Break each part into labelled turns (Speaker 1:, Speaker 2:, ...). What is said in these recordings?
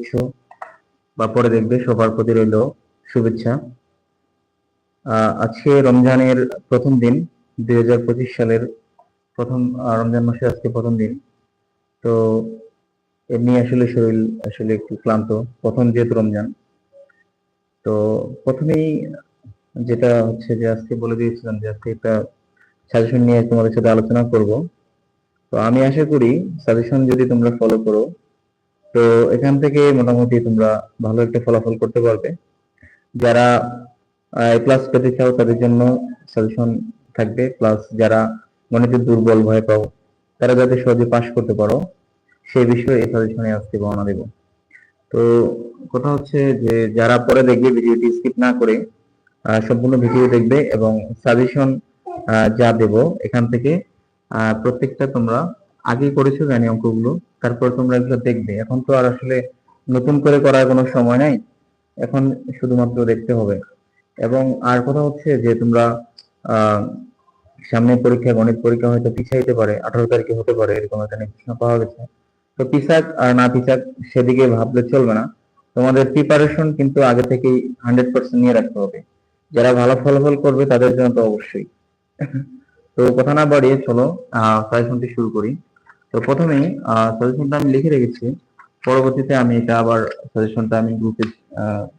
Speaker 1: দেখছ বা পরে দেখবে, সবার প্রতি রইল শুভেচ্ছা। আজকে রমজানের প্রথম দিন, দুই হাজার পঁচিশ সালের প্রথম রমজান মাসের আজকে প্রথম দিন। তো এমনি আসলে শরীর আসলে একটু ক্লান্ত, প্রথম যেহেতু রমজান। তো প্রথমেই যেটা হচ্ছে যে আজকে বলে দিয়েছিলাম যে আজকে একটা সাজেশন নিয়ে তোমাদের সাথে আলোচনা করব। তো আমি আশা করি সাজেশন যদি তোমরা ফলো করো তো এখান থেকে মোটামুটি তোমরা ভালো একটা ফলাফল করতে পারবে। যারা প্লাস পেতে চাও, তাদের জন্য সাজেশন থাকবে। প্লাস যারা গণিতে দুর্বল, ভয় পাও, তারা যাতে সহজে পাশ করতে পারো, সেই বিষয়ে এই সাজেশনে আজকে বর্ণনা দেব। তো কথা হচ্ছে যে, যারা পরে দেখবে ভিডিওটি স্কিপ না করে সম্পূর্ণ ভিডিও দেখবে এবং সাজেশন যা দেব এখান থেকে প্রত্যেকটা তোমরা আগে করেছ জানি অঙ্কগুলো তারপর তোমরা এগুলো দেখবে। এখন তো আর আসলে নতুন করে করার কোনো সময় নাই এখন শুধুমাত্র দেখতে হবে। এবং আর কথা হচ্ছে যে তোমরা আহ, সামনে পরীক্ষা গণিত পরীক্ষা হয়তো পিছাইতে পারে আঠারো তারিখে হতে পারে এরকম একটা নির্দেশনা পাওয়া গেছে। তো পিছাক আর না পিছাক সেদিকে ভাবলে চলবে না। তোমাদের প্রিপারেশন কিন্তু আগে থেকেই হান্ড্রেড পার্সেন্ট নিয়ে রাখতে হবে। যারা ভালো ফলাফল করবে তাদের জন্য তো অবশ্যই। তো কথা না বাড়িয়ে চলো সাজেশনটি শুরু করি। তো প্রথমেই সাজেশনটা আমি লিখে রেখেছি। পরবর্তীতে আমি এটা আবার সাজেশনটা আমি গ্রুপে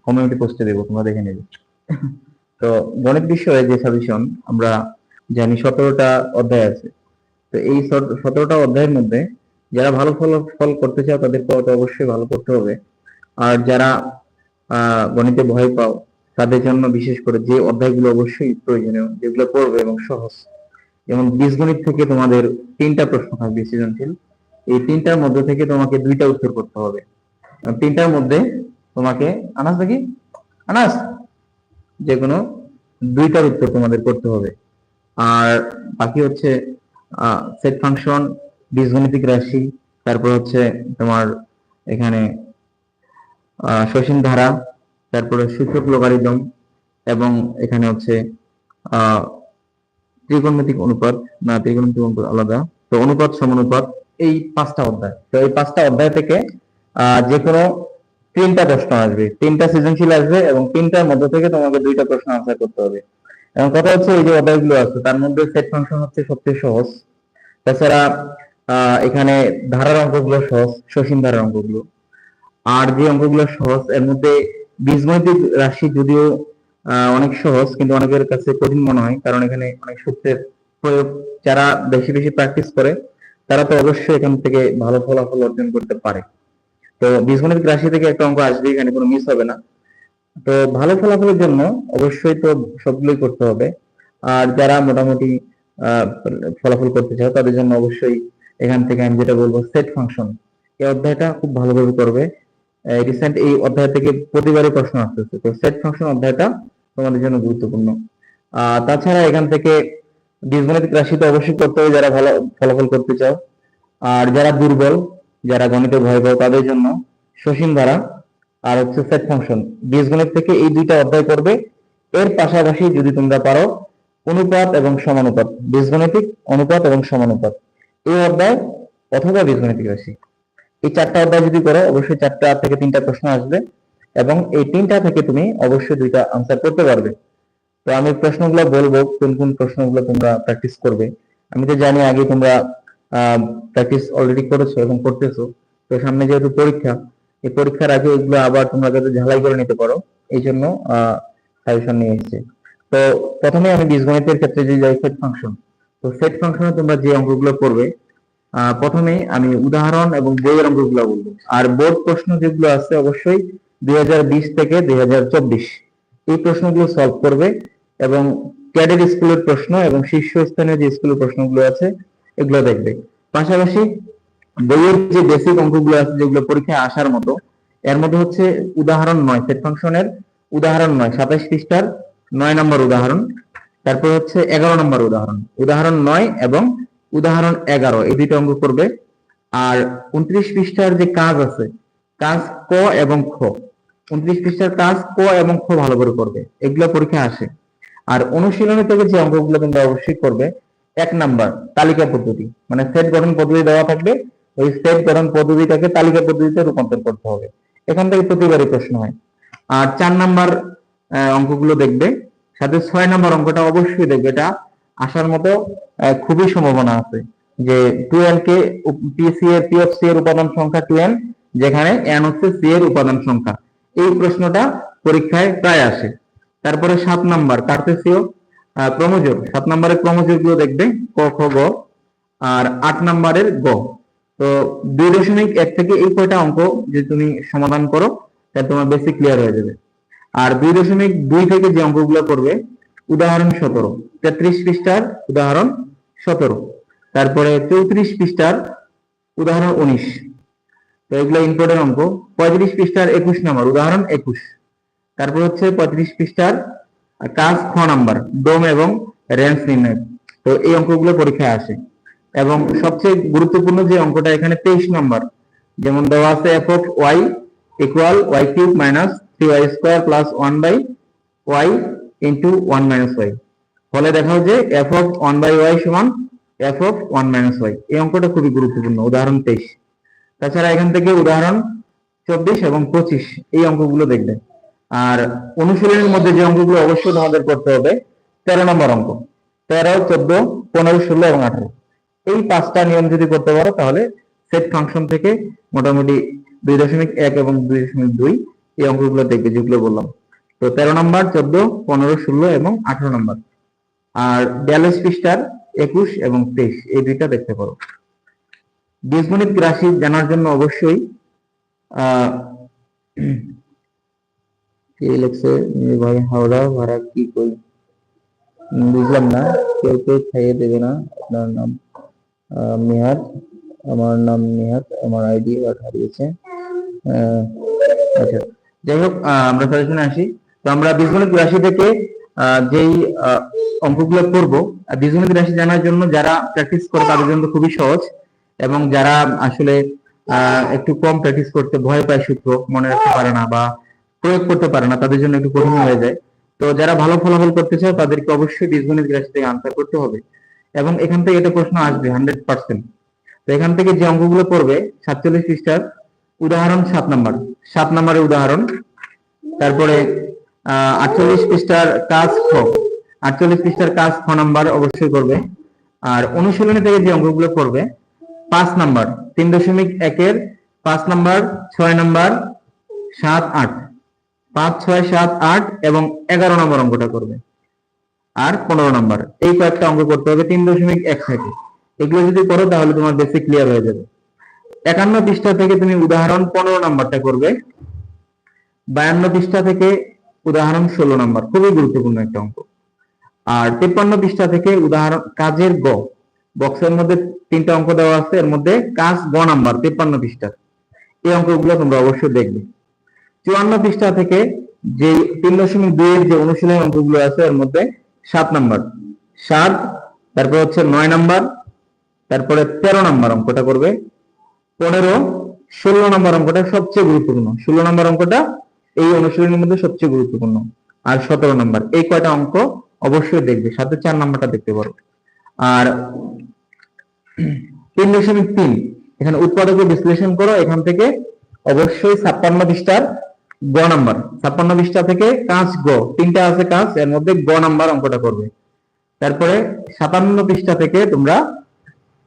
Speaker 1: কমিউনিটি পোস্টে দেবো, তোমরা দেখে নেবে। তো গণিত বিষয়ে যে সাজেশন আমরা জানি সতেরোটা অধ্যায় আছে। তো এই সতেরোটা অধ্যায়ের মধ্যে যারা ভালো ফল ফল করতে চাও, তাদের তো অবশ্যই ভালো করতে হবে। আর যারা গণিতে ভয় পাও, তাদের জন্য বিশেষ করে যে অধ্যায়গুলো অবশ্যই প্রয়োজনীয়, যেগুলো পড়বে এবং সহজ। যেমন বীজগণিত থেকে তোমাদের তিনটা প্রশ্ন থাকবে সৃজনশীল। এই তিনটার মধ্যে থেকে তোমাকে দুইটা উত্তর করতে হবে। তিনটার মধ্যে তোমাকে, আনাস দেখি? আনাস! যে কোনো দুইটার উত্তর তোমাদের করতে হবে। আর বাকি হচ্ছে সেট ফাংশন বীজগণিতিক রাশি, তারপর হচ্ছে তোমার এখানে সসীম ধারা, তারপরে সূচক লোগারিদম, এবং এখানে হচ্ছে আহ ত্রিকোণমিতিক অনুপাত না ত্রিকোণমিতিক অনুপাত আলাদা। তো অনুপাত সমানুপাত এই পাঁচটা অধ্যায়। তো এই পাঁচটা অধ্যায় থেকে যে কোনো তিনটা প্রশ্ন আসবে। তিনটা সৃজনশীল আসবে এবং তিনটার মধ্যে থেকে তোমাকে দুইটা প্রশ্ন আনসার করতে হবে। এবং কথা হচ্ছে এই যে অধ্যায়গুলো আছে, তার মধ্যে সেট ফাংশন হচ্ছে সবচেয়ে সহজ। তাছাড়া এখানে ধারার অঙ্কগুলো সহজ, সসীম ধারার অঙ্কগুলো। আর যে অঙ্কগুলো সহজ, এর মধ্যে বীজগণিতিক রাশি যদিও অনেক সহজ, কিন্তু অনেকের কাছে কঠিন মনে হয়, কারণ এখানে অনেক সূত্রের প্রয়োগ যারা বেশি বেশি প্র্যাকটিস করে, তারা তো অবশ্যই এখান থেকে ভালো ফলাফল অর্জন করতে পারে। তো বীজগণিতিক রাশি থেকে একটা অঙ্ক আসবে, এখানে কোনো মিস হবে না। তো ভালো ফলাফলের জন্য অবশ্যই তো সবগুলোই করতে হবে। আর যারা মোটামুটি ফলাফল করতে চায়, তাদের জন্য অবশ্যই এখান থেকে আমি যেটা বলব সেট ফাংশন এই অধ্যায়টা খুব ভালোভাবে করবে। রিসেন্ট এই অধ্যায় থেকে প্রতিবারই প্রশ্ন আসতেছে। তো সেট ফাংশন অধ্যায়টা তোমাদের জন্য গুরুত্বপূর্ণ। আহ, তাছাড়া এখান থেকে বীজগণিতিক রাশি তো অবশ্যই করতে হবে, যারা ভালো ফলাফল করতে চাও। আর যারা দুর্বল, যারা গণিতে ভয় পাও, তাদের জন্য সসীম ধারা আর হচ্ছে সেট ফাংশন বীজগণিত থেকে এই দুইটা অধ্যায় করবে। এর পাশাপাশি যদি তোমরা পারো, অনুপাত এবং সমানুপাত। বীজগণিতিক অনুপাত এবং সমানুপাত। এই অধ্যায় অথবা বীজগণিতিক রাশি। এই চারটা অধ্যায় যদি করো, অবশ্যই চারটা থেকে তিনটা প্রশ্ন আসবে। এবং এই তিনটা থেকে তুমি অবশ্যই দুইটা আনসার করতে পারবে। তো আমি প্রশ্নগুলো বলব, কোন কোন প্রশ্নগুলো তোমরা প্র্যাকটিস করবে। আমি তো জানি আগে তোমরা প্র্যাকটিস অলরেডি করেছ এবং করতেছো। তো সামনে যেহেতু পরীক্ষা, এই পরীক্ষার আগে এগুলো আবার তোমরা যাতে ঝালাই করে নিতে পারো, এই জন্য সাজেশন নিয়ে এসেছি। তো প্রথমে আমি বীজগণিতের ক্ষেত্রে যে যাই সেট ফাংশন তো সেট ফাংশনে তোমরা যে অঙ্কগুলো করবে প্রথমে আমি উদাহরণ এবং বইয়ের অঙ্কগুলো বলব। আর বোর্ড প্রশ্ন যেগুলো আছে, অবশ্যই দুই হাজার বিশ থেকে দুই হাজার চব্বিশ। এই প্রশ্নগুলো সলভ করবে এবং ক্যাডেট স্কুলের প্রশ্ন এবং শীর্ষস্থানীয় যে স্কুলের প্রশ্নগুলো আছে, এগুলো দেখবে। পাশাপাশি বইয়ের যে বেসিক অঙ্কগুলো আছে, যেগুলো পরীক্ষায় আসার মতো, এর মধ্যে হচ্ছে উদাহরণ নয় সেট ফাংশনের উদাহরণ নয় সাতাশ পৃষ্ঠার নয় নম্বর উদাহরণ, তারপর হচ্ছে এগারো নম্বর উদাহরণ। উদাহরণ নয় এবং উদাহরণ এগারো, এই দুইটা অঙ্ক করবে। আর উনত্রিশ পৃষ্ঠার যে কাজ আছে, কাজ ক এবং খ উনত্রিশ পৃষ্ঠার কাজ ক এবং খ ভালো করে করবে। এগুলো পরীক্ষা আসে। আর অনুশীলনী থেকে যে অঙ্কগুলো তোমরা অবশ্যই করবে, এক নাম্বার, তালিকা পদ্ধতি। মানে সেট গঠন পদ্ধতি দেওয়া থাকবে। ওই সেট গঠন পদ্ধতিটাকে তালিকা পদ্ধতিতে রূপান্তর করতে হবে। এখান থেকে প্রতিবারই প্রশ্ন হয়। আর চার নাম্বার অঙ্কগুলো দেখবে। সাথে ছয় নাম্বার অঙ্কটা অবশ্যই দেখবে। এটা আসার মতো খুবই সম্ভাবনা আছে যে টুয়েলভ কে পিসি এর পি অফ সি এর উপাদান সংখ্যা টুয়েলভ যেখানে এন হচ্ছে সি এর উপাদান সংখ্যা। এই প্রশ্নটা পরীক্ষায় প্রায় আসে। তারপরে সাত নাম্বার কার্তেসীয় ক্রমজোর সাত নাম্বারের ক্রমজোরগুলো দেখবে ক, খ, গ, আর আট নাম্বারের গ। তো দুই দশমিক এক থেকে এই কয়টা অঙ্ক যে তুমি সমাধান করো, তাহলে তোমার বেসিক ক্লিয়ার হয়ে যাবে। আর দুই দশমিক দুই থেকে যে অঙ্কগুলো করবে, উদাহরণ সতেরো। তেত্রিশ পৃষ্ঠার উদাহরণ সতেরো। তারপরে চৌত্রিশ পৃষ্ঠার উদাহরণ উনিশ। তো এগুলো ইম্পর্টেন্ট অঙ্ক। পঁয়ত্রিশ পৃষ্ঠার একুশ নম্বর, উদাহরণ একুশ। তারপর হচ্ছে পঁয়ত্রিশ পৃষ্ঠার কাজ খ নাম্বার, ডোম এবং রেঞ্জ নির্ণয়। তো এই অঙ্কগুলো পরীক্ষায় আসে। এবং সবচেয়ে গুরুত্বপূর্ণ যে অঙ্কটা এখানে তেইশ নম্বর, যেমন দেওয়া আছে F of Y equal Y cube minus three Y square plus one by Y into one minus Y ফলে দেখাও যে F of one by Y সমান F of one minus Y এই অঙ্কটা খুবই গুরুত্বপূর্ণ, উদাহরণ তেইশ। তাছাড়া এখান থেকে উদাহরণ চব্বিশ এবং পঁচিশ, এই অঙ্কগুলো দেখবে আর অনুশীলনের মধ্যে যে অঙ্কগুলো অবশ্যই তোমাদের করতে হবে, তেরো নম্বর অঙ্ক। তেরো, চোদ্দ, পনেরো, ষোলো এবং আঠারো। এই পাঁচটা নিয়ম যদি করতে পারো, তাহলে সেট ফাংশন থেকে মোটামুটি দুই দশমিক এক এবং দুই দশমিক দুই এই অঙ্কগুলো দেখবে যেগুলো বললাম। তো তেরো নম্বর, চোদ্দ, পনেরো, ষোলো এবং আঠারো নম্বর। আর বিয়াল্লিশ পৃষ্ঠার একুশ এবং তেইশ, এই দুইটা দেখতে পারো। বীজগণিত রাশি জানার জন্য অবশ্যই কে হাওড়া ভাড়া কি কই? বুঝলাম না কেউ কেউ খাইয়ে দেবে না আপনার নাম আহ, আমার নাম নিহাত আমার আইডি হারিয়েছে আচ্ছা যাই হোক আমরা সরাসরি আসি তো আমরা বীজগণিত রাশি থেকে যেই অঙ্কগুলো করব বীজগণিত রাশি জানার জন্য যারা প্র্যাকটিস করে তাদের জন্য খুবই সহজ এবং যারা আসলে একটু কম প্র্যাকটিস করতে ভয় পায় সূত্র মনে রাখতে পারে না বা প্রয়োগ করতে পারে না, তাদের জন্য একটু কঠিন হয়ে যায়। তো যারা ভালো ফলাফল করতে চায়, তাদেরকে অবশ্যই বীজগণিত রাশি থেকে আনসার করতে হবে। এবং এখান থেকে এটা প্রশ্ন আসবে হান্ড্রেড পার্সেন্ট তো এখান থেকে যে অঙ্কগুলো পড়বে সাতচল্লিশ পৃষ্ঠার উদাহরণ সাত নাম্বার। সাত নাম্বারের উদাহরণ, তারপরে আটচল্লিশ পৃষ্ঠার কাজ খ। আটচল্লিশ পৃষ্ঠার কাজ খ নাম্বার অবশ্যই করবে। আর অনুশীলনী থেকে যে অঙ্কগুলো করবে পাঁচ নাম্বার, তিন দশমিক একের পাঁচ নাম্বার, ছয় নাম্বার, সাত আট। পাঁচ, ছয়, সাত, আট এবং এগারো নম্বর অঙ্কটা করবে। আর পনেরো নাম্বার, এই কয়েকটা অঙ্ক করতে হবে তিন দশমিক এক থেকে। এগুলো যদি করো তাহলে তোমার বেসিক ক্লিয়ার হয়ে যাবে। একান্ন পৃষ্ঠা থেকে তুমি উদাহরণ পনেরো নাম্বারটা করবে। বায়ান্ন পৃষ্ঠা থেকে উদাহরণ ষোলো নাম্বার, খুবই গুরুত্বপূর্ণ একটা অঙ্ক। আর তেপ্পান্ন পৃষ্ঠা থেকে উদাহরণ, কাজের গ বক্সের মধ্যে তিনটা অঙ্ক দেওয়া আছে, এর মধ্যে কাজ গ নাম্বার, তেপ্পান্ন পৃষ্ঠা। এই অঙ্কগুলো তোমরা অবশ্যই দেখবে। চুয়ান্ন পৃষ্ঠা থেকে যে তিন দশমিক দুই এর যে অনুশীলনী অঙ্কগুলো আছে, এর মধ্যে সাত নাম্বার, সাত, তারপর হচ্ছে নয় নাম্বার, তারপরে তেরো নাম্বার অঙ্কটা করবে। পনেরো, ষোলো নম্বর অঙ্কটা সবচেয়ে গুরুত্বপূর্ণ। ষোলো নম্বর অঙ্কটা এই অনুশীলনের মধ্যে সবচেয়ে গুরুত্বপূর্ণ। আর সতেরো নাম্বার, এই কয়টা অঙ্ক অবশ্যই দেখবে, সাথে চার নাম্বারটা দেখতে পারো। আর তিন দশমিক তিন। এখানে উৎপাদকের বিশ্লেষণ করো, এখান থেকে অবশ্যই ছাপ্পান্ন গ নাম্বার। ছাপ্পান্ন থেকে কাজ গ, তিনটা আছে কাজ এর মধ্যে গ নাম্বার অঙ্কটা করবে। তারপরে পৃষ্ঠা থেকে তোমরা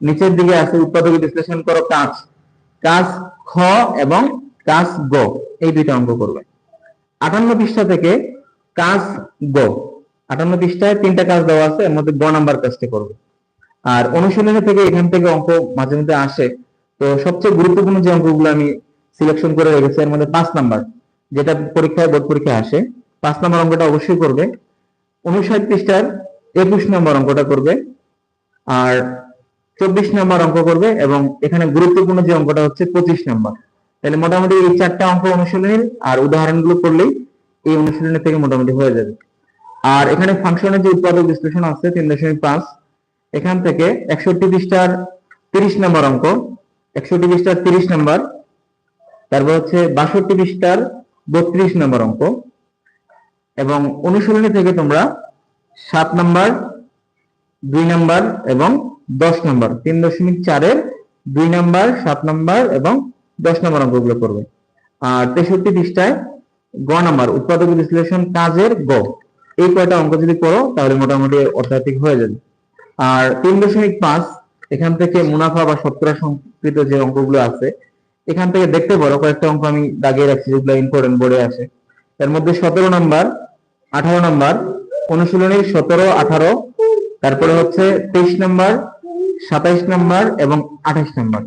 Speaker 1: নিচের দিকে আছে উৎপাদকের বিশ্লেষণ করো কাজ কাজ খ এবং কাজ গ, এই দুইটা অঙ্ক করবে। আটান্ন পৃষ্ঠা থেকে কাজ গ। আটান্ন পৃষ্ঠায় তিনটা কাজ দেওয়া আছে, এর মধ্যে গ নাম্বার কাজটা করবে। আর অনুশীলনী থেকে এখান থেকে অঙ্ক মাঝে মধ্যে আসে। তো সবচেয়ে গুরুত্বপূর্ণ যে অঙ্কগুলো আমি সিলেকশন করে রেখেছি, এর মধ্যে পাঁচ নাম্বার, যেটা পরীক্ষায় বোর্ড পরীক্ষায় আসে, পাঁচ নাম্বার অঙ্কটা অবশ্যই করবে। উনষাট পৃষ্ঠার একুশ নম্বর অঙ্কটা করবে, আর চব্বিশ নম্বর অঙ্ক করবে, এবং এখানে গুরুত্বপূর্ণ যে অঙ্কটা হচ্ছে পঁচিশ নম্বর। তাহলে মোটামুটি এই চারটা অঙ্ক অনুশীলনীর আর উদাহরণগুলো করলেই এই অনুশীলনী থেকে মোটামুটি হয়ে যাবে। আর এখানে ফাংশনের যে উৎপাদক বিশ্লেষণ আছে তিন দশমিক পাঁচ এখান থেকে একষট্টি পৃষ্ঠার তিরিশ নম্বর অঙ্ক, একষট্টি পৃষ্ঠার তিরিশ নম্বর, তারপর হচ্ছে বাষট্টি পৃষ্ঠার বত্রিশ নম্বর অঙ্ক, এবং অনুশীলনী থেকে তোমরা সাত নম্বর, দুই নম্বর এবং দশ নম্বর, তিন দশমিক চারের দুই নাম্বার, সাত নম্বর এবং দশ নম্বর অঙ্কগুলো করবে। আর তেষট্টি পৃষ্ঠায় গ নাম্বার, উৎপাদক বিশ্লেষণ কাজের গ। এই কয়টা অঙ্ক যদি করো, তাহলে মোটামুটি অর্থনৈতিক হয়ে যাবে। আর তিন দশমিক পাঁচ এখান থেকে মুনাফা বা শতকরা সংকৃত যে অঙ্কগুলো আছে, এখান থেকে দেখতে পারো কয়েকটা অঙ্ক আমি দাগিয়ে রাখছি যেগুলো ইম্পর্টেন্ট বোর্ডে আসে এর মধ্যে সতেরো নাম্বার, আঠারো নাম্বার, অনুশীলনী সতেরো, আঠারো, তারপরে হচ্ছে তেইশ নাম্বার, সাতাইশ নাম্বার এবং আঠাইশ নাম্বার।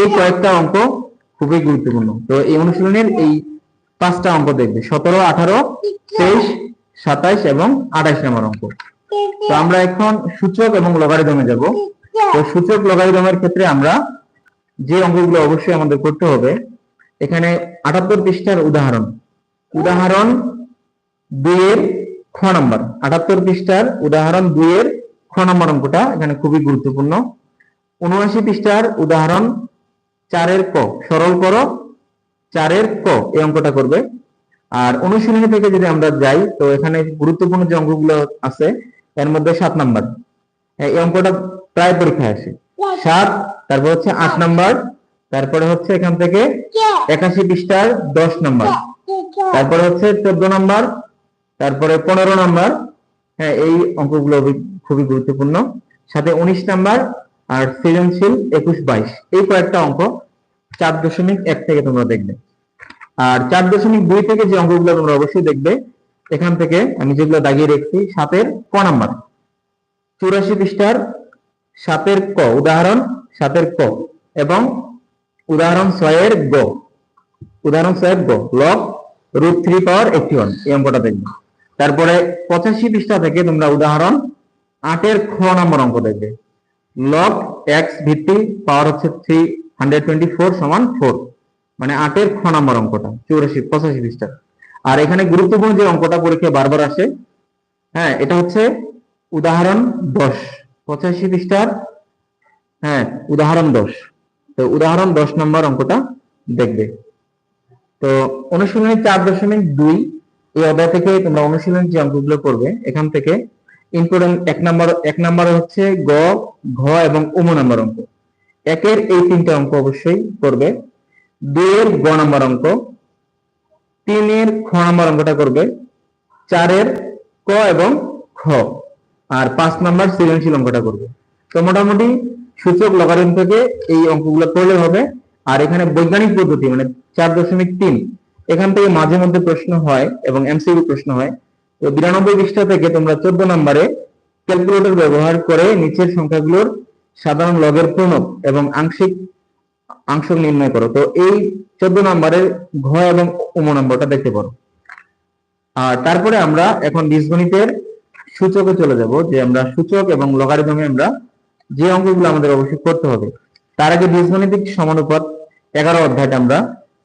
Speaker 1: এই কয়েকটা অঙ্ক খুবই গুরুত্বপূর্ণ। তো এই অনুশীলনের এই পাঁচটা অঙ্ক দেখবে, সতেরো, আঠারো, তেইশ, সাতাইশ এবং আঠাইশ নাম্বার অঙ্ক। তো আমরা এখন সূচক এবং লগারিদমে যাব। তো সূচক লগারিদমের ক্ষেত্রে আমরা যে অঙ্কগুলো অবশ্যই আমাদের করতে হবে, এখানে আটাত্তর পৃষ্ঠার উদাহরণ। উদাহরণ দুইয়ের খ নম্বর। আটাত্তর পৃষ্ঠার উদাহরণ দুইয়ের খ নম্বর অঙ্কটা এখানে খুবই গুরুত্বপূর্ণ। উনআশি পৃষ্ঠার উদাহরণ চারের ক। সরল করো, চারের ক। এই অঙ্কটা করবে। আর অনুশীলনী থেকে যদি আমরা যাই, তো এখানে গুরুত্বপূর্ণ যে অঙ্কগুলো আছে এর মধ্যে সাত নাম্বার। এই অঙ্কটা প্রায় পরীক্ষায় আসে। সাত তারপর হচ্ছে আট নাম্বার তারপরে হচ্ছে এখান থেকে একাশি পৃষ্ঠার দশ নাম্বার। তারপরে হচ্ছে চোদ্দ নাম্বার তারপরে পনেরো নাম্বার। হ্যাঁ এই অঙ্কগুলো খুবই- খুবই গুরুত্বপূর্ণ। সাথে উনিশ নাম্বার আর সৃজনশীল একুশ বাইশ। এই কয়েকটা অঙ্ক চার দশমিক এক থেকে তোমরা দেখবে। আর চার দশমিক দুই থেকে যে অঙ্কগুলো তোমরা অবশ্যই দেখবে এখান থেকে আমি যেগুলো দাগিয়ে রেখেছি সাতের ক নাম্বার। চুরাশি পৃষ্ঠার সাতের ক, উদাহরণ সাতের ক এবং উদাহরণ ছয়ের গ। উদাহরণ ছয়ের গ log root three power eighty one এই অঙ্কটা দেখবে। তারপরে পঁচাশি পৃষ্ঠা থেকে তোমরা উদাহরণ আটের খ নম্বর অঙ্ক দেখবে। লগ এক্স ভিত্তি পাওয়ার হচ্ছে থ্রি হান্ড্রেড টোয়েন্টি ফোর সমান ফোর মানে আটের খ নম্বর অঙ্কটা, চৌরাশি, পঁচাশি পৃষ্ঠা আর এখানে গুরুত্বপূর্ণ যে অঙ্কটা পরীক্ষায় বারবার আসে হ্যাঁ এটা হচ্ছে উদাহরণ দশ, পঁচাশি পৃষ্ঠার হ্যাঁ উদাহরণ দশ। তো উদাহরণ দশ নম্বর অঙ্কটা দেখবে। তো অনুশীলনী চার দশমিক দুই, এই অধ্যায় থেকে তোমরা অনুশীলনী যে অঙ্কগুলো করবে, এখান থেকে ইম্পর্টেন্ট এক নম্বর এক নম্বর হচ্ছে গ, ঘ এবং উম নম্বর অঙ্ক। একের এই তিনটে অঙ্ক অবশ্যই করবে। দুইয়ের গ নম্বর অঙ্ক। তিনের খ নম্বর অঙ্কটা করবে। চারের ক এবং খ। আর পাঁচ নম্বর সৃজনশীল অঙ্কটা করবে। তো মোটামুটি সূচক লগারিদম থেকে এই অঙ্কগুলো করলে হবে। আর এখানে বৈজ্ঞানিক পদ্ধতি মানে চার দশমিক তিন, এখান থেকে মাঝে মধ্যে প্রশ্ন হয় এবং এমসিকিউ প্রশ্ন হয়। তো বিরানব্বই পৃষ্ঠা থেকে তোমরা চোদ্দ নম্বরে ক্যালকুলেটর ব্যবহার করে নিচের সংখ্যাগুলোর সাধারণ লগের প্রণব এবং আংশিক আংশক নির্ণয় করো। তো এই চোদ্দ নম্বরের ঘ এবং উম নম্বরটা দেখতে পারো আর তারপরে আমরা এখন বীজগণিতের সূচকে চলে যাব, যে আমরা সূচক এবং লগারিদমে আমরা যে অঙ্কগুলো আমাদের অবশ্যই করতে হবে। তার আগে বীজগণিতিক সমানুপাত এগারো অধ্যায়টা আমরা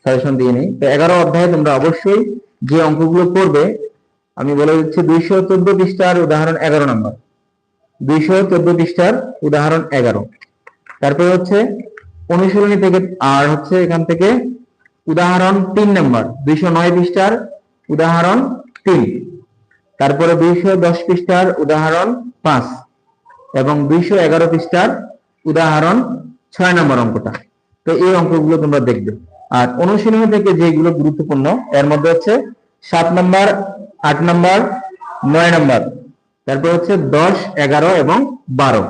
Speaker 1: সাজেশন দিয়ে নিই। তো এগারো অধ্যায়ে তোমরা অবশ্যই যে অঙ্কগুলো করবে, আমি বলে দিচ্ছি দুইশো চোদ্দ পৃষ্ঠার উদাহরণ এগারো নম্বর। দুইশো চোদ্দ পৃষ্ঠার উদাহরণ এগারো। তারপরে হচ্ছে অনুশীলনী থেকে আর হচ্ছে এখান থেকে উদাহরণ তিন নম্বর, দুইশো নয় পৃষ্ঠার উদাহরণ তিন। তারপরে দুইশো দশ পৃষ্ঠার উদাহরণ পাঁচ এবং দুইশো এগারো পৃষ্ঠার উদাহরণ ছয় নম্বর অঙ্কটা। তো এই অঙ্কগুলো তোমরা দেখবে। আর অনুশীলনী থেকে যেগুলো গুরুত্বপূর্ণ, এর মধ্যে হচ্ছে সাত নম্বর, আট নম্বর, নয় নম্বর, তারপর হচ্ছে দশ, এগারো এবং বারো।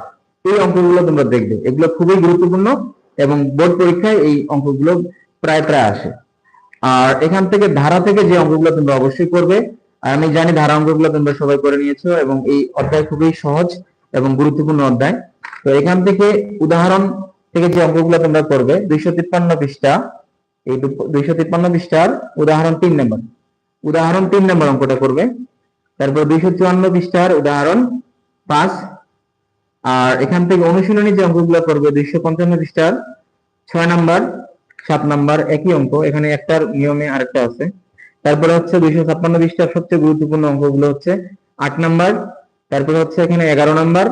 Speaker 1: এই অঙ্কগুলো তোমরা দেখবে। এগুলো খুবই গুরুত্বপূর্ণ। এবং বোর্ড পরীক্ষায় এই অঙ্কগুলো প্রায় প্রায় আসে। আর এখান থেকে ধারা থেকে যে অঙ্কগুলো তোমরা অবশ্যই করবে আমি জানি ধারা অঙ্কগুলো তোমরা সবাই করে নিয়েছো এবং এই অধ্যায় খুবই সহজ এবং গুরুত্বপূর্ণ অধ্যায়। তো এখান থেকে উদাহরণ থেকে যে অঙ্কগুলো তোমরা করবে দুইশো তিপ্পান্ন পৃষ্ঠা, এই দুইশো তিপ্পান্ন পৃষ্ঠার উদাহরণ তিন নম্বর। উদাহরণ তিন নম্বর অঙ্কটা করবে। তারপর দুইশো চুয়ান্ন পৃষ্ঠার উদাহরণ পাঁচ আর এখান থেকে অনুশীলনী যে অঙ্কগুলো করবে, দুইশো পঞ্চান্ন পৃষ্ঠার ছয় নাম্বার, সাত নাম্বার একই অঙ্ক, এখানে একটার নিয়মে আরেকটা আছে। তারপরে হচ্ছে দুইশো ছাপ্পান্ন পৃষ্ঠার সবচেয়ে গুরুত্বপূর্ণ অঙ্কগুলো হচ্ছে আট নাম্বার, তারপরে হচ্ছে এখানে এগারো নাম্বার,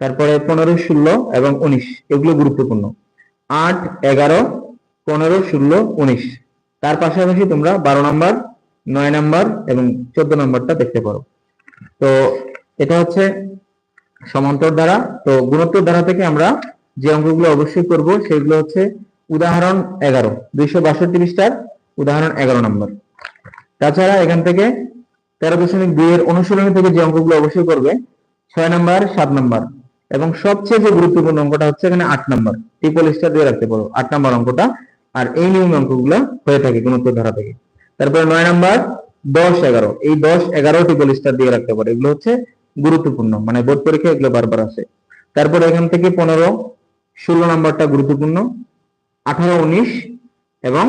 Speaker 1: তারপরে পনেরো, ষোলো এবং উনিশ, এগুলো গুরুত্বপূর্ণ। আট, এগারো, পনেরো, ষোলো, উনিশ, তার পাশাপাশি তোমরা বারো নাম্বার, নয় নাম্বার এবং চোদ্দ নাম্বারটা দেখতে পারো। তো এটা হচ্ছে সমান্তর ধারা তো গুণোত্তর ধারা থেকে আমরা যে অঙ্কগুলো অবশ্যই করব, সেগুলো হচ্ছে উদাহরণ এগারো, দুইশো বাষট্টি পৃষ্ঠার উদাহরণ এগারো নম্বর। তাছাড়া এখান থেকে তেরো দশমিক দুই এর অনুশীলনী থেকে যে অঙ্কগুলো অবশ্যই করবে, ছয় নাম্বার, সাত নম্বর। এবং সবচেয়ে যে গুরুত্বপূর্ণ অঙ্কটা হচ্ছে এখানে আট নম্বর। ট্রিপল স্টার দিয়ে রাখতে পারো, আট নম্বর অঙ্কটা। আর এই নিয়ম অঙ্কগুলো হয়ে থাকে গুণোত্তর ধারা থেকে। তারপরে নয় নাম্বার, দশ এগারো। এই দশ, এগারো ট্রিপল স্টার দিয়ে রাখতে পারো। এগুলো হচ্ছে গুরুত্বপূর্ণ মানে বোর্ড পরীক্ষা এগুলো বারবার আসে তারপর এখান থেকে পনেরো, ষোলো নম্বরটা গুরুত্বপূর্ণ, আঠারো, উনিশ এবং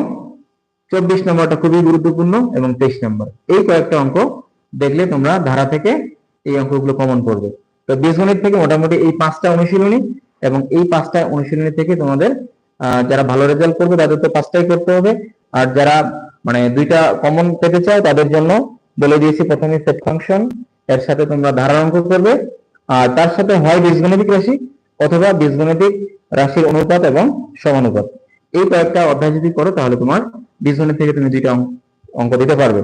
Speaker 1: চব্বিশ নম্বরটা খুবই গুরুত্বপূর্ণ এবং তেইশ নম্বর। এই কয়েকটা অঙ্ক দেখলে তোমরা ধারা থেকে এই অঙ্কগুলো কমন করবে। তো বীজগণিত থেকে মোটামুটি এই পাঁচটা অনুশীলনী এবং এই পাঁচটা অনুশীলনী থেকে তোমাদের যারা ভালো রেজাল্ট করবে তাদের তো পাঁচটাই করতে হবে। আর যারা মানে দুইটা কমন পেতে চায় তাদের জন্য বলে দিয়েছি প্রথমে সেট ফাংশন এর সাথে তোমরা ধারার অঙ্ক করবে। আর তার সাথে হয় বীজগণিতিক রাশি অথবা বীজগণিতিক রাশির অনুপাত এবং সমানুপাত। এই কয়েকটা অধ্যায় যদি করো, তাহলে তোমার বীজগণিত থেকে তুমি দুইটা অঙ্ক- অঙ্ক দিতে পারবে।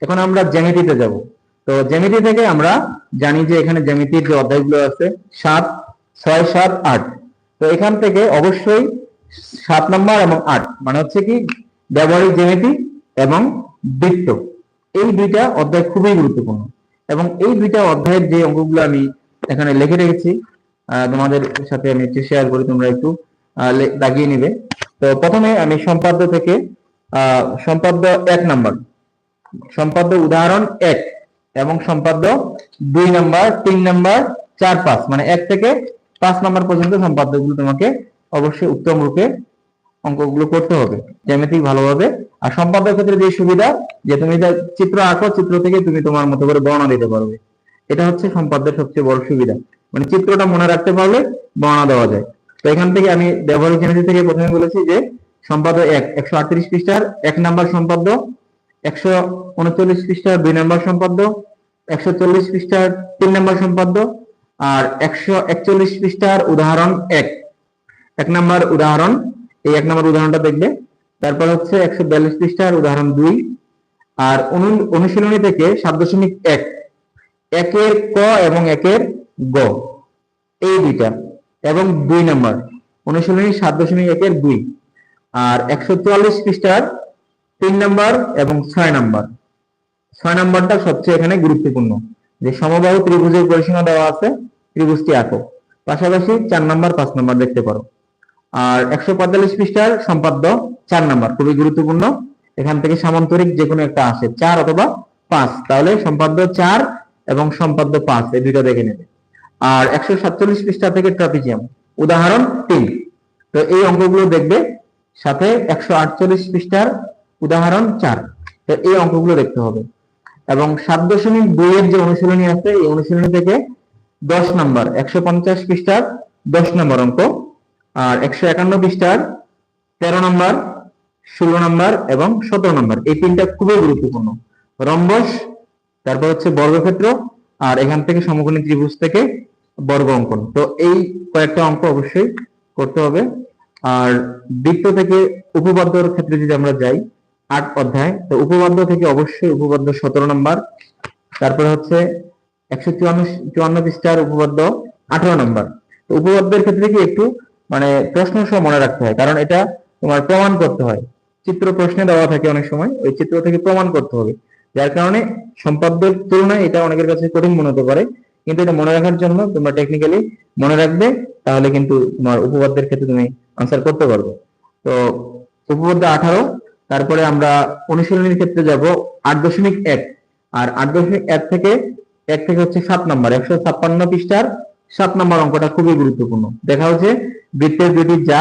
Speaker 1: এখন আমরা জ্যামিতিতে যাব। তো জ্যামিতি থেকে আমরা জানি যে এখানে জ্যামিতির যে অধ্যায়গুলো আছে, সাত, ছয়, সাত, আট। তো এখান থেকে অবশ্যই সাত নম্বর এবং আট মানে হচ্ছে কি ব্যবহারিক জ্যামিতি এবং বৃত্ত। এই দুইটা অধ্যায় খুবই গুরুত্বপূর্ণ। এবং এই দুইটা অধ্যায়ের যে অঙ্কগুলো আমি এখানে লিখে রেখেছি তোমাদের সাথে আমি একটু শেয়ার করি, তোমরা একটু দাগিয়ে নিবে। তো প্রথমে আমি সম্পাদ্য থেকে সম্পাদ্য এক নাম্বার। সম্পাদ্য উদাহরণ এক এবং সম্পাদ্য দুই নাম্বার, তিন নাম্বার, চার, পাঁচ। মানে এক থেকে পাঁচ নাম্বার পর্যন্ত সম্পাদ্যগুলো তোমাকে অবশ্যই উত্তম রূপে অঙ্কগুলো করতে হবে। জ্যামিতিক ভালোভাবে আর সম্পাদ্যের ক্ষেত্রে যে সুবিধা, যে তুমি চিত্র আঁকো, চিত্র থেকে তুমি তোমার মতো করে বর্ণনা দিতে পারবে। এটা হচ্ছে সম্পাদ্যের সবচেয়ে বড় সুবিধা। মানে চিত্রটা মনে রাখতে পারলে বর্ণনা দেওয়া যায়। তো এখান থেকে আমি ব্যবহারিক থেকে প্রথমে বলেছি যে সম্পাদ্য এক, একশো আটত্রিশ পৃষ্ঠার এক নাম্বার সম্পাদ্য, একশো উনচল্লিশ পৃষ্ঠার দুই নাম্বার সম্পাদ্য, একশো চল্লিশ পৃষ্ঠার তিন নম্বর সম্পাদ্য, আর একশো একচল্লিশ পৃষ্ঠার উদাহরণ এক। এক নাম্বার উদাহরণ, এই এক নম্বর উদাহরণটা দেখবে। তারপর হচ্ছে একশো বিয়াল্লিশ পৃষ্ঠার উদাহরণ দুই। আর অনু- অনুশীলনী থেকে সাত দশমিক এক। একের ক এবং একের গ। এই দুইটা। এবং দুই নম্বর। অনুশীলনী সাত দশমিক একের দুই। আর একশো চুয়াল্লিশ পৃষ্ঠার তিন নাম্বার এবং ছয় নাম্বার। ছয় নাম্বারটা সবচেয়ে এখানে গুরুত্বপূর্ণ। যে সমবাহু ত্রিভুজের পরিসীমা দেওয়া আছে, ত্রিভুজটি আঁকো। পাশাপাশি চার নাম্বার, পাঁচ নাম্বার দেখতে পারো। আর একশো পঁয়তাল্লিশ পৃষ্ঠার সম্পাদ্য চার নাম্বার, খুবই গুরুত্বপূর্ণ। এখান থেকে সামান্তরিক যে কোনো একটা আসে, চার অথবা পাঁচ। তাহলে সম্পাদ্য চার এবং সম্পাদ্য পাঁচ, এই দুইটা দেখে নেবে। আর একশো সাতচল্লিশ পৃষ্ঠা থেকে ট্রাপিজিয়াম, উদাহরণ তিন। তো এই অঙ্কগুলো দেখবে, সাথে একশো আটচল্লিশ পৃষ্ঠার উদাহরণ চার। তো এই অঙ্কগুলো দেখতে হবে। এবং সাত দশমিক দুই এর যে অনুশীলনী আছে, এই অনুশীলনী থেকে দশ নাম্বার, একশো পঞ্চাশ পৃষ্ঠার দশ নম্বর অঙ্ক। আর একশো একান্ন পৃষ্ঠার তেরো নম্বর ষোলো নম্বর এবং সতেরো নম্বর। এই তিনটা খুবই গুরুত্বপূর্ণ। রম্বস, তারপর হচ্ছে বর্গক্ষেত্র আর এখান থেকে সমকোণী ত্রিভুজ থেকে বর্গ অঙ্কন। তো এই কয়েকটা অঙ্ক অবশ্যই করতে হবে। আর বৃত্ত থেকে উপপাদ্যর ক্ষেত্রে যদি আমরা যাই, আট অধ্যায়, তো উপপাদ্য থেকে অবশ্যই উপপাদ্য সতেরো নম্বর। তারপরে হচ্ছে একশো চুয়ান্ন চুয়ান্ন পৃষ্ঠার উপপাদ্য আঠারো নম্বর। তো উপপাদ্যের ক্ষেত্রে কি একটু মানে প্রশ্ন সহ মনে রাখতে হয়, কারণ এটা তোমার প্রমাণ করতে হয়। চিত্র প্রশ্নে দেওয়া থাকে অনেক সময়, ওই চিত্র থেকে প্রমাণ করতে হবে। যার কারণে সম্পাদ্যের তুলনায় এটা অনেকের কাছে কঠিন মনে হতে পারে, কিন্তু এটা মনে রাখার জন্য তোমরা টেকনিক্যালি মনে রাখবে, তাহলে কিন্তু তোমার উপপাদ্যের ক্ষেত্রে তুমি আনসার করতে পারবে। তো উপপাদ্য আঠারো, তারপরে আমরা অনুশীলনীর ক্ষেত্রে যাব আট দশমিক এক। আর আট দশমিক এক থেকে এক থেকে হচ্ছে সাত নাম্বার, একশো ছাপ্পান্ন পৃষ্ঠার সাত নাম্বার অঙ্কটা খুবই গুরুত্বপূর্ণ। দেখা হচ্ছে বৃত্তের দুটি যা,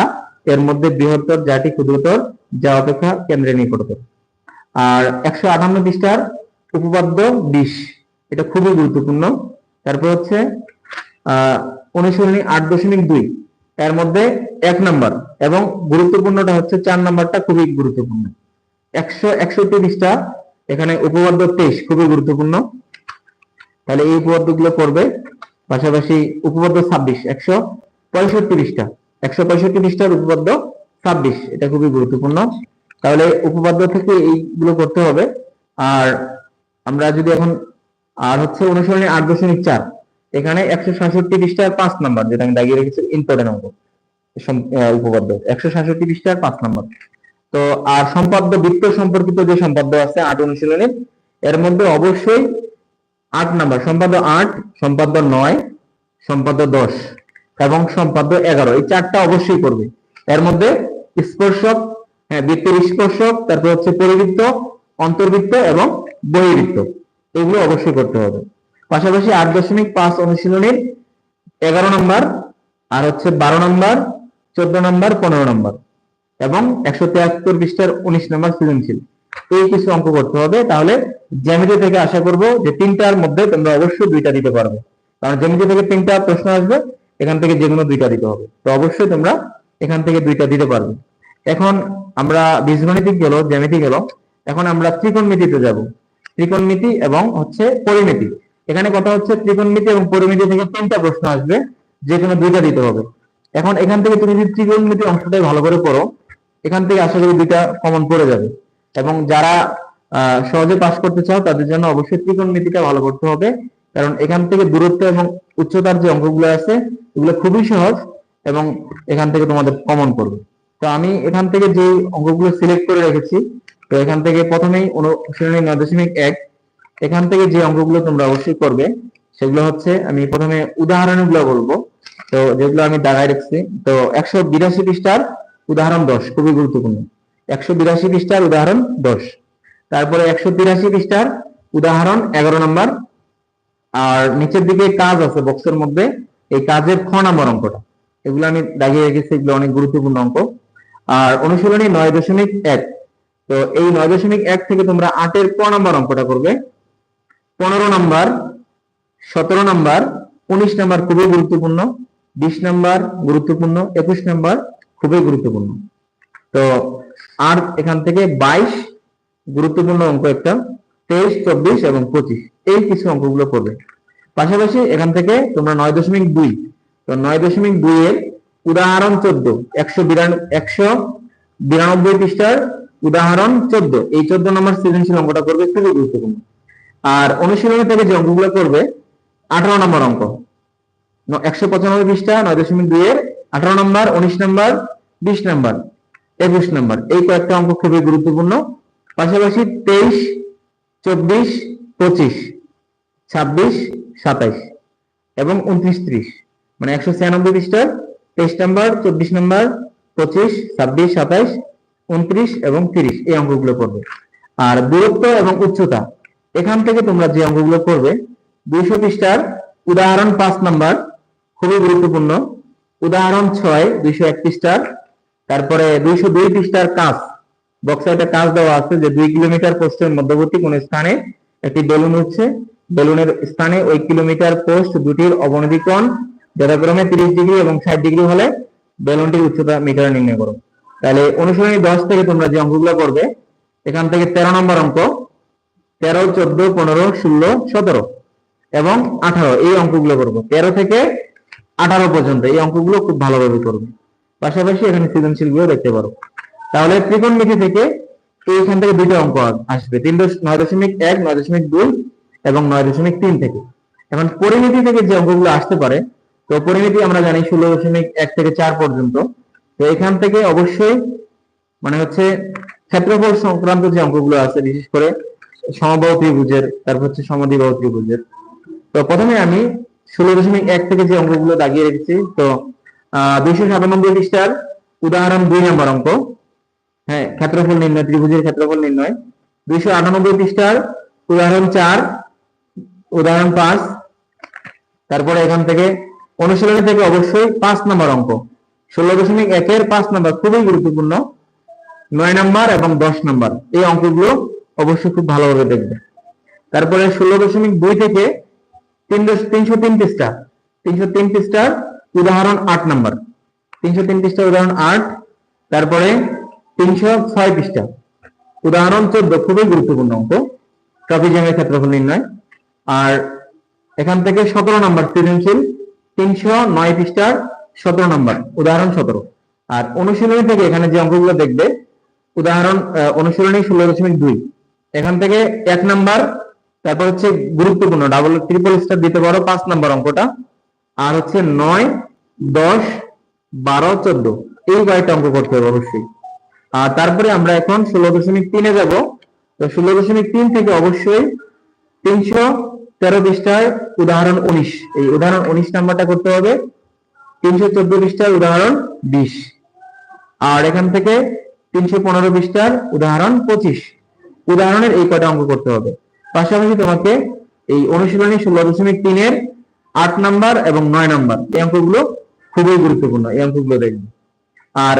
Speaker 1: এর মধ্যে বৃহত্তর জাটি ক্ষুদ্রতর যা অপেক্ষা কেন্দ্রে নিকটতর আর একশো আটান্ন পৃষ্ঠার উপপাদ্য বিশ, এটা খুবই গুরুত্বপূর্ণ। তারপর হচ্ছে আট দশমিক দুই, এর মধ্যে এক নাম্বার, এবং গুরুত্বপূর্ণটা হচ্ছে চার নাম্বারটা খুবই গুরুত্বপূর্ণ। একশো একষট্টি পৃষ্ঠা, এখানে উপপাদ্য তেইশ খুবই গুরুত্বপূর্ণ। তাহলে এই উপপাদ্যগুলো করবে পাশাপাশি উপপাদ্য ছাব্বিশ, একশো পঁয়ষট্টি পৃষ্ঠা। একশো পঁয়ষট্টি পৃষ্ঠার উপপাদ্য ছাব্বিশ, এটা খুবই গুরুত্বপূর্ণ। তাহলে উপপাদ্য থেকে এইগুলো করতে হবে। আর আমরা যদি এখন, আর হচ্ছে অনুসরণে আট দশমিক চার, এখানে একশো সাতষট্টি পৃষ্ঠার পাঁচ নাম্বার, যেটা আমি দাগিয়ে রেখেছি, ইম্পর্টেন্ট অঙ্ক। উপপাদ্য, একশো সাতষট্টি পৃষ্ঠার পাঁচ নাম্বার। তো, আর সম্পাদ্য বৃত্ত সম্পর্কিত যে সম্পাদ্য আছে, আট অনুশীলনের, এর মধ্যে অবশ্যই আট নাম্বার, সম্পাদ্য আট, সম্পাদ্য নয়, সম্পাদ্য দশ, এবং সম্পাদ্য এগারো, এই চারটা অবশ্যই করবে। এর মধ্যে স্পর্শক হ্যাঁ বৃত্তের স্পর্শক, তারপর হচ্ছে পরিবৃত্ত, অন্তর্বৃত্ত এবং বহির্বৃত্ত। এগুলো অবশ্যই করতে হবে। পাশাপাশি আট দশমিক পাঁচ অনুশীলনের এগারো নম্বর আর হচ্ছে বারো নম্বর, চোদ্দ নম্বর, পনেরো নম্বর এবং একশো তিয়াত্তর পৃষ্ঠার উনিশ নম্বর সৃজনশীল। এই কিছু অঙ্ক করতে হবে। তাহলে জ্যামিতি থেকে আশা করব যে তিনটার মধ্যে তোমরা অবশ্যই দুইটা দিতে পারবে। কারণ জ্যামিতি থেকে তিনটা প্রশ্ন আসবে, এখান থেকে যে কোনো দুইটা দিতে হবে। তো অবশ্যই তোমরা এখান থেকে দুইটা দিতে পারবে। এখন আমরা বীজগণিতিক গেল জ্যামিতি গেল, এখন আমরা ত্রিকোণমিতিতে যাব। ত্রিকোণমিতি এবং হচ্ছে পরিমিতি। এখানে কথা হচ্ছে ত্রিকোণমিতি এবং পরিমিতি থেকে তিনটা প্রশ্ন আসবে যে কোনো দুইটা দিতে হবে। এখন এখান থেকে তুমি যদি ত্রিকোণমিতি অংশটাই ভালো করে পড়ো, এখান থেকে আশা করি দুইটা কমন পড়ে যাবে। এবং যারা সহজে পাস করতে চাও, তাদের জন্য অবশ্যই ত্রিকোণমিতিটা ভালো করতে হবে। কারণ এখান থেকে দূরত্ব এবং উচ্চতার যে অঙ্কগুলো আছে, এগুলো খুবই সহজ। এবং এখান থেকে তোমাদের কমন করবে। তো আমি এখান থেকে যে অঙ্কগুলো সিলেক্ট করে রেখেছি, তো এখান থেকে প্রথমেই অনুশীলনী নয় দশমিক এক, এখান থেকে যে অঙ্কগুলো তোমরা অবশ্যই করবে, সেগুলো হচ্ছে আমি প্রথমে উদাহরণগুলো বলব। তো যেগুলো আমি দাগায় রেখেছি, তো একশো বিরাশি পৃষ্ঠার উদাহরণ দশ, খুবই গুরুত্বপূর্ণ। একশো বিরাশি পৃষ্ঠার উদাহরণ দশ, তারপরে একশো তিরাশি পৃষ্ঠার উদাহরণ এগারো নম্বর, আর নিচের দিকে কাজ আছে বক্সের মধ্যে, এই কাজের খ নম্বর অঙ্কটা। এগুলো আমি দাগিয়ে রেখেছি, এগুলো অনেক গুরুত্বপূর্ণ অঙ্ক। আর অনুশীলনী নয় দশমিক এক। তো এই নয় দশমিক এক থেকে তোমরা আটের ক নম্বর অঙ্কটা করবে। পনেরো নম্বর, সতেরো নম্বর, উনিশ নম্বর খুবই গুরুত্বপূর্ণ, বিশ নম্বর গুরুত্বপূর্ণ, একুশ নম্বর খুবই গুরুত্বপূর্ণ। তো আর এখান থেকে বাইশ গুরুত্বপূর্ণ অঙ্ক একটা, তেইশ, চব্বিশ এবং পঁচিশ, এই কিছু অঙ্কগুলো করবে। পাশাপাশি এখান থেকে তোমরা নয় দশমিক দুই তো নয় দশমিক দুই এর উদাহরণ চোদ্দ। একশো একশো বিরানব্বই পৃষ্ঠার উদাহরণ চোদ্দ। এই চোদ্দ নম্বর সৃজনশীল অঙ্কটা করবে খুবই গুরুত্বপূর্ণ। আর অনুশীলনী থেকে যে অঙ্কগুলো করবে, আঠারো নম্বর অঙ্ক। একশো পঁচানব্বই পৃষ্ঠা, নয় দশমিক দুই এর আঠারো নম্বর, উনিশ নম্বর, বিশ নম্বর, একুশ নম্বর। এই কয়েকটা অঙ্ক খুবই গুরুত্বপূর্ণ। পাশাপাশি তেইশ, চব্বিশ, পঁচিশ, ছাব্বিশ, সাতাইশ এবং উনত্রিশ, ত্রিশ। মানে একশো ছিয়ানব্বই পৃষ্ঠার তেইশ নম্বর, চব্বিশ নম্বর, পঁচিশ, ছাব্বিশ, সাতাইশ, উনত্রিশ এবং তিরিশ এই অঙ্কগুলো করবে আর দূরত্ব এবং উচ্চতা, এখান থেকে তোমরা যে অঙ্কগুলো করবে দুইশো পৃষ্ঠার উদাহরণ পাঁচ নাম্বার, খুবই গুরুত্বপূর্ণ। উদাহরণ ছয়, দুইশো এক পৃষ্ঠার, তারপরে দুইশো দুই পৃষ্ঠার কাজ বক্সে একটা কাজ দেওয়া আছে যে দুই কিলোমিটার পোস্টের মধ্যবর্তী কোন স্থানে একটি বেলুন হচ্ছে বেলুনের স্থানে ওই কিলোমিটার পোস্ট দুটির অবনতি কোণ যথাক্রমে তিরিশ ডিগ্রি এবং ষাট ডিগ্রি হলে বেলুনটির উচ্চতা মিটারে নির্ণয় করো। তাহলে অনুশীলনী দশ থেকে তোমরা যে অঙ্কগুলো করবে, এখান থেকে তেরো নম্বর অঙ্ক, তেরো, চোদ্দ, পনেরো, ষোলো, সতেরো এবং আঠারো, এই অঙ্কগুলো করব। তেরো থেকে আঠারো পর্যন্ত এই অঙ্কগুলো খুব ভালোভাবে করবে। পাশাপাশি এখানে সৃজনশীলগুলো দেখতে পারো। তাহলে ত্রিকোণ ত্রিকোণমিতি থেকে এইখান থেকে দুইটা অঙ্ক আসবে, তিন নয় দশমিক এক, নয় দশমিক দুই এবং নয় দশমিক তিন থেকে। এখন পরিমিতি থেকে যে অঙ্কগুলো আসতে পারে তো পরিমিতি আমরা জানি ষোলো দশমিক এক থেকে চার পর্যন্ত। তো এখান থেকে অবশ্যই মানে হচ্ছে ক্ষেত্রফল সংক্রান্ত যে অঙ্কগুলো আছে, বিশেষ করে সমবাহু ত্রিভুজের, তারপর হচ্ছে সমদ্বিবাহু ত্রিভুজের। তো প্রথমে আমি ষোলো দশমিক এক থেকে যে অঙ্কগুলো দাগিয়ে রেখেছি, তো দুইশো সাতানব্বই পৃষ্ঠার উদাহরণ দুই নম্বর অঙ্ক। হ্যাঁ ক্ষেত্রফল নির্ণয়, ত্রিভুজের ক্ষেত্রফল নির্ণয়। দুইশো আটানব্বই পৃষ্ঠার উদাহরণ চার, উদাহরণ পাঁচ, তারপরে এখান থেকে অনুশীলনী থেকে অবশ্যই পাঁচ নম্বর অঙ্ক। ষোলো দশমিক একের পাঁচ নম্বর খুবই গুরুত্বপূর্ণ। নয় নম্বর এবং দশ নম্বর। এই অঙ্কগুলো অবশ্যই খুব ভালোভাবে দেখবে। তারপরে ষোলো দশমিক দুই থেকে তিন তিনশো তিন পৃষ্ঠা। তিনশো তিন পৃষ্ঠার উদাহরণ আট নম্বর। তিনশো তিন পৃষ্ঠা উদাহরণ আট। তারপরে তিনশো ছয় পৃষ্ঠা। উদাহরণ চোদ্দ, খুবই গুরুত্বপূর্ণ অঙ্ক। ট্রফি জ্যামের ক্ষেত্রফল নির্ণয়। আর এখান থেকে সতেরো নম্বর সৃজনশীল তিনশো নয় পৃষ্ঠার সতেরো নম্বর, উদাহরণ সতেরো। আর অনুশীলনী থেকে এখানে যে অঙ্কগুলো দেখবে, উদাহরণ অনুশীলনী ষোলো দশমিক দুই। এখান থেকে এক নাম্বার, তারপর হচ্ছে গুরুত্বপূর্ণ ডাবল ট্রিপল স্টার দিতে পারো পাঁচ নাম্বার অঙ্কটা। আর হচ্ছে নয়, দশ, বারো, চোদ্দ। এই কয়েকটা অঙ্ক করতে হবে অবশ্যই। আর তারপরে আমরা এখন ষোলো দশমিক তিনে যাব। তো ষোলো দশমিক তিন থেকে অবশ্যই তিনশো তেরো পৃষ্ঠায় উদাহরণ উনিশ। এই উদাহরণ উনিশ নাম্বারটা করতে হবে। তিনশো চোদ্দ পৃষ্ঠার উদাহরণ বিশ। আর এখান থেকে তিনশো পনেরো পৃষ্ঠার উদাহরণ পঁচিশ। উদাহরণের এই কয়টা অঙ্ক করতে হবে। পাশাপাশি তোমাকে এই অনুশীলনী ষোলো দশমিক তিনের আট নাম্বার এবং নয় নাম্বার, এই অঙ্কগুলো খুবই গুরুত্বপূর্ণ, এই অঙ্কগুলো দেখবে। আর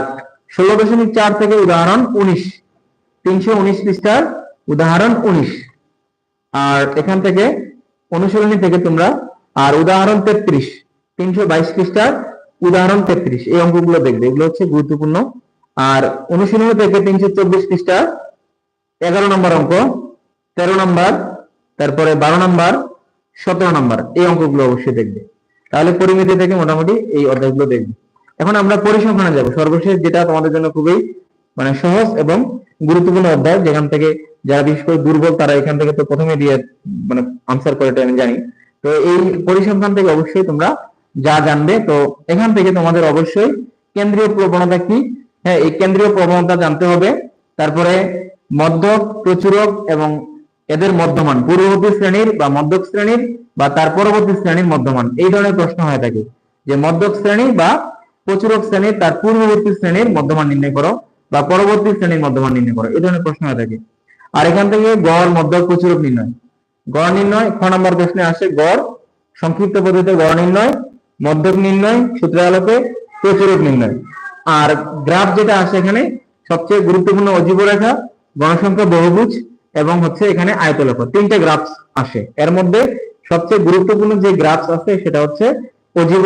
Speaker 1: ষোলো দশমিক চার থেকে উদাহরণ উনিশ, তিনশো উনিশ পৃষ্ঠার উদাহরণ উনিশ। আর এখান থেকে অনুশীলনী থেকে তোমরা, আর উদাহরণ তেত্রিশ, তিনশো বাইশ পৃষ্ঠার উদাহরণ তেত্রিশ, এই অঙ্কগুলো দেখবে, এগুলো হচ্ছে গুরুত্বপূর্ণ। আর অনুশীলনী থেকে তিনশো চব্বিশ পৃষ্ঠা এগারো নম্বর অঙ্ক, তেরো নম্বর, তারপরে বারো নম্বর, সতেরো নম্বর, এই অঙ্কগুলো অবশ্যই দেখবে। তাহলে পরিমিতি থেকে মোটামুটি এই অধ্যায়গুলো দেখবে। এখন আমরা পরিসংখ্যানে যাব। সর্বশেষ যেটা তোমাদের জন্য খুবই মানে সহজ এবং গুরুত্বপূর্ণ অধ্যায়, যেখান থেকে যারা বিশেষ করে দুর্বল, তারা এখান থেকে তো প্রথমে দিয়ে মানে আনসার করে আমি জানি। তো এই পরিসংখ্যান থেকে অবশ্যই তোমরা যা জানবে, তো এখান থেকে তোমাদের অবশ্যই কেন্দ্রীয় প্রবণতা কি? হ্যাঁ এই কেন্দ্রীয় প্রবণতা জানতে হবে। তারপরে মধ্যক, প্রচুরক এবং এদের মধ্যমান, পূর্ববর্তী শ্রেণির বা মধ্যক শ্রেণির বা তার পরবর্তী শ্রেণির মধ্যমান, এই ধরনের প্রশ্ন হয়ে থাকে। যে মধ্যক শ্রেণি বা প্রচুরক শ্রেণির তার পূর্ববর্তী শ্রেণির মধ্যমান নির্ণয় করো। বা পরবর্তী শ্রেণির মধ্যমান নির্ণয় করো। এই ধরনের প্রশ্ন হয়ে থাকে। আর এখান থেকে গড়, মধ্যক, প্রচুরক নির্ণয়। গড় নির্ণয়, খ নম্বর প্রশ্নে আসে গড়, সংক্ষিপ্ত পদ্ধতিতে গড় নির্ণয়, মধ্যক নির্ণয়, সূত্রের আলোকে প্রচুরক নির্ণয়। আর গ্রাফ যেটা আসে এখানে, সবচেয়ে গুরুত্বপূর্ণ অজীব রেখা গণসংখ্যা, বহুভুজ এবং হচ্ছে এখানে আয়তলেখ তিনটে গ্রাফস আসে। এর মধ্যে সবচেয়ে গুরুত্বপূর্ণ যে গ্রাফস আছে, সেটা হচ্ছে অজীব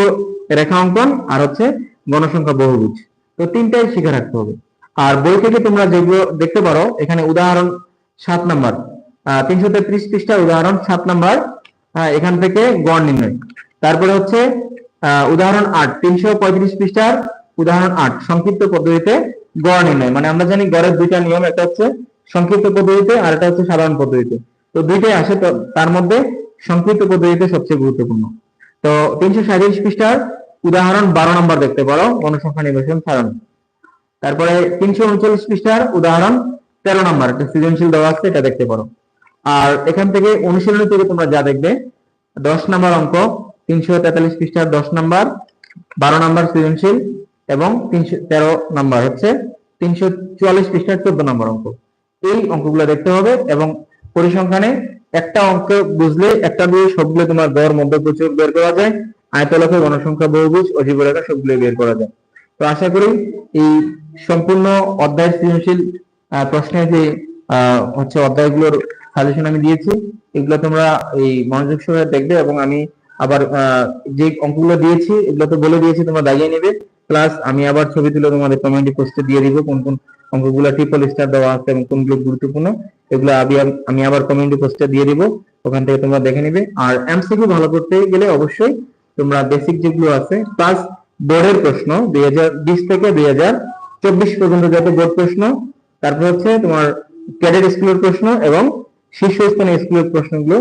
Speaker 1: রেখা অঙ্কন আর হচ্ছে গণসংখ্যা, বহুভুজ। তো তিনটাই শিখে রাখতে হবে। আর বই থেকে তোমরা যেগুলো দেখতে পারো, এখানে উদাহরণ সাত নাম্বার। তিনশো তেত্রিশ পৃষ্ঠা উদাহরণ সাত নাম্বার। এখান থেকে গড় নির্ণয়। তারপরে হচ্ছে উদাহরণ আট, তিনশো পঁয়ত্রিশ পৃষ্ঠার উদাহরণ আট, সংক্ষিপ্ত পদ্ধতিতে গড় নির্ণয়। মানে আমরা জানি গড়ের দুইটা নিয়ম, একটা হচ্ছে সংক্ষিপ্ত পদ্ধতিতে আর একটা হচ্ছে সাধারণ পদ্ধতিতে। তো দুইটাই আসে তার মধ্যে সংক্ষিপ্ত পদ্ধতিতে সবচেয়ে গুরুত্বপূর্ণ। তো তিনশো সাঁত্রিশ পৃষ্ঠার উদাহরণ বারো নম্বর দেখতে পারো গণসংখ্যা নির্বাচন সারণ। তারপরে তিনশো উনচল্লিশ পৃষ্ঠার উদাহরণ তেরো নম্বর, একটা সৃজনশীল দেওয়া আছে, এটা দেখতে পারো। আর এখান থেকে অনুশীলনী থেকে তোমরা যা দেখবে, দশ নম্বর অঙ্ক, তিনশো তেতাল্লিশ পৃষ্ঠার দশ নম্বর, বারো নম্বর সৃজনশীল এবং তিনশো তেরো নম্বর হচ্ছে তিনশো চুয়াল্লিশ পৃষ্ঠার চোদ্দ নম্বর অঙ্ক। এই অঙ্কগুলো দেখতে হবে এবং পরিসংখ্যানে একটা অঙ্ক বুঝলে, একটা দিয়ে সবগুলো তোমার গড় মধ্য প্রচুর বের করা যায় আয়তলকে গণসংখ্যা বহুভুজ, অজীব রেখা সবগুলো বের করা যায়। তো আশা করি এই সম্পূর্ণ অধ্যায় সৃজনশীল আহ, প্রশ্নের যে হচ্ছে অধ্যায়গুলোর সাজেশন আমি দিয়েছি এগুলো তোমরা এই মনোযোগ সহকারে দেখবে এবং আমি আবার যে অঙ্কগুলো দিয়েছি এগুলো তো বলে দিয়েছি তোমরা দাগিয়ে নেবে। প্লাস আমি আবার ছবি তুলে তোমাদের কমেন্টে পোস্টে দিয়ে দিব কোন কোন অঙ্কগুলো ট্রিপল স্টার দেওয়া আছে এবং কোনগুলো গুরুত্বপূর্ণ। এগুলো আমি আমি আবার কমেন্টে পোস্টে দিয়ে দিব ওখান থেকে তোমরা দেখে নেবে। আর এমসিকিউ ভালো করতে গেলে অবশ্যই তোমরা বেসিক যেগুলো আছে প্লাস বোর্ডের প্রশ্ন দুই হাজার, বিশ থেকে দুই পর্যন্ত যত বোর্ড প্রশ্ন, তারপর হচ্ছে তোমার ক্যাডেট স্কুলের প্রশ্ন এবং শীর্ষস্থানীয় স্কুলের প্রশ্নগুলো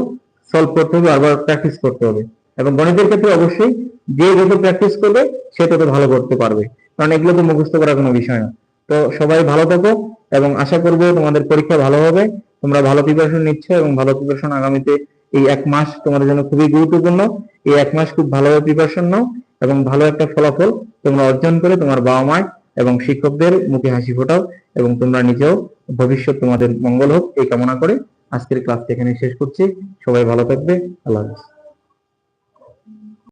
Speaker 1: সলভ করতে হবে আবার প্র্যাকটিস করতে হবে। এবং গণিতের ক্ষেত্রে অবশ্যই যে যত প্র্যাকটিস করবে, সে তত ভালো করতে পারবে। কারণ এগুলো তো মুখস্থ করার কোনো বিষয় না। তো সবাই ভালো থাকো এবং আশা করব তোমাদের পরীক্ষা ভালো হবে। তোমরা ভালো প্রিপারেশন নিচ্ছ এবং ভালো প্রিপারেশন আগামীতে এই এক মাস তোমাদের জন্য খুবই গুরুত্বপূর্ণ। এই এক মাস খুব ভালোভাবে প্রিপারেশন নাও। এবং ভালো একটা ফলাফল তোমরা অর্জন করে তোমার বাবা মা এবং শিক্ষকদের মুখে হাসি ফোটাও এবং তোমরা নিজেও ভবিষ্যৎ তোমাদের মঙ্গল হোক, এই কামনা করে আজকের ক্লাসটি এখানে শেষ করছি। সবাই ভালো থাকবে। আল্লাহ হাফেজ।